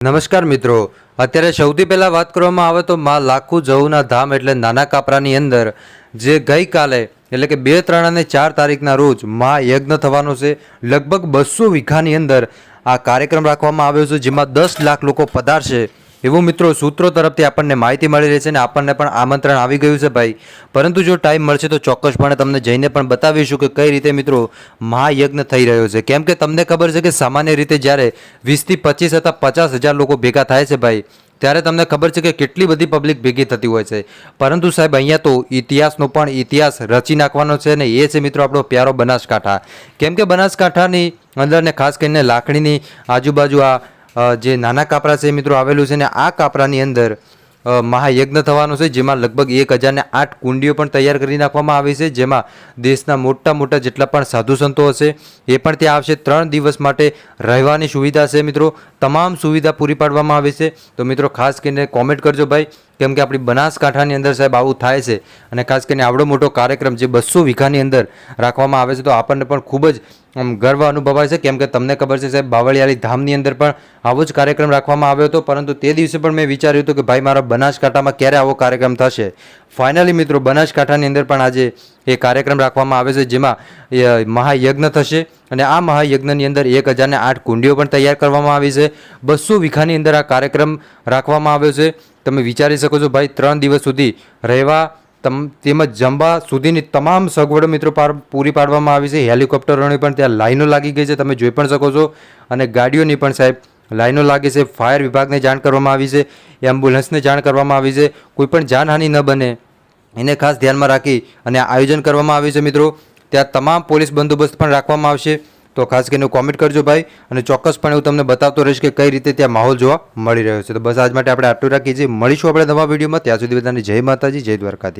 નમસ્કાર મિત્રો. અત્યારે સૌથી પહેલાં વાત કરવામાં આવે તો મા લાખું જવુના ધામ એટલે નાના કાપરાની અંદર, જે ગઈકાલે, એટલે કે બે, ત્રણ અને ચાર તારીખના રોજ મા યજ્ઞ થવાનો છે. લગભગ બસો વીઘાની અંદર આ કાર્યક્રમ રાખવામાં આવ્યો છે, જેમાં દસ લાખ લોકો પધારશે. એવું મિત્રો સૂત્રો તરફથી આપણને માહિતી મળી રહી છે અને આપણને પણ આમંત્રણ આવી ગયું છે ભાઈ. પરંતુ જો ટાઈમ મળશે તો ચોક્કસપણે તમને જઈને પણ બતાવીશું કે કઈ રીતે મિત્રો મહાયજ્ઞ થઈ રહ્યો છે. કેમ કે તમને ખબર છે કે સામાન્ય રીતે જ્યારે વીસથી પચીસ હતા પચાસ હજાર લોકો ભેગા થાય છે ભાઈ, ત્યારે તમને ખબર છે કે કેટલી બધી પબ્લિક ભેગી થતી હોય છે. પરંતુ સાહેબ, અહીંયા તો ઇતિહાસનો પણ ઇતિહાસ રચી નાખવાનો છે ને એ છે મિત્રો આપણો પ્યારો બનાસકાંઠા. કેમ કે બનાસકાંઠાની અંદર ને ખાસ કરીને લાકડીની આજુબાજુ આ જે નાના કાપરા છે મિત્રો આવેલું છે ને આ કાપરાની અંદર મહાયજ્ઞ થવાનો છે, જેમાં લગભગ એક હજારને આઠ કુંડીઓ પણ તૈયાર કરી નાખવામાં આવી છે, જેમાં દેશના મોટા મોટા જેટલા પણ સાધુ સંતો હશે, એ પણ ત્યાં આવશે. ત્રણ દિવસ માટે રહેવાની સુવિધા છે મિત્રો. તમામ સુવિધા પૂરી પાડવામાં આવી છે. તો મિત્રો ખાસ કરીને કોમેન્ટ કરજો ભાઈ, કેમ કે આપણી બનાસકાંઠાની અંદર સાહેબ આવું થાય છે. અને ખાસ કરીને આવડો મોટો કાર્યક્રમ જે બસો વીઘાની અંદર રાખવામાં આવે છે, તો આપણને પણ ખૂબ જ આમ ગર્વ અનુભવાય છે. કેમ કે તમને ખબર છે સાહેબ, બાવળિયાળી ધામની અંદર પણ આવો જ કાર્યક્રમ રાખવામાં આવ્યો હતો. પરંતુ તે દિવસે પણ મેં વિચાર્યું હતું કે ભાઈ, મારા બનાસકાંઠામાં ક્યારે આવો કાર્યક્રમ થશે? ફાઇનલી મિત્રો, બનાસકાંઠાની અંદર પણ આજે એ કાર્યક્રમ રાખવામાં આવે છે, જેમાં મહાયજ્ઞ થશે. અને આ મહાયજ્ઞની અંદર એક હજારને આઠ કુંડીઓ પણ તૈયાર કરવામાં આવી છે. બસો વીઘાની અંદર આ કાર્યક્રમ રાખવામાં આવ્યો છે. તમે વિચારી શકો છો, ભાઈ, ત્રણ દિવસ સુધી રહેવા તેમજ જમવા સુધીની તમામ સગવડો મિત્રો પાર પાડવામાં આવી છે. હેલિકોપ્ટરોની પણ ત્યાં લાઈનો લાગી ગઈ છે. તમે જોઈ પણ શકો છો. અને ગાડીઓની પણ સાહેબ લાઈનો લાગી છે. ફાયર વિભાગને જાણ કરવામાં આવી છે. એમ્બ્યુલન્સને જાણ કરવામાં આવી છે. કોઈ પણ જાનહાનિ ન બને. એને ખાસ ધ્યાનમાં રાખી અને આયોજન કરવામાં આવ્યું છે મિત્રો. ત્યાં તમામ પોલીસ બંદોબસ્ત પણ રાખવામાં આવશે. તો ખાસ કરીને કોમેન્ટ કરજો ભાઈ. અને ચોક્કસપણે હું તમને બતાવતો રહીશ કે કઈ રીતે ત્યાં માહોલ જોવા મળી રહ્યો છે. તો બસ આજ માટે આપણે આટલું રાખીએ છીએ. મળીશું આપણે નવા વિડીયોમાં. ત્યાં સુધી બધાને જય માતાજી, જય દ્વારકાથી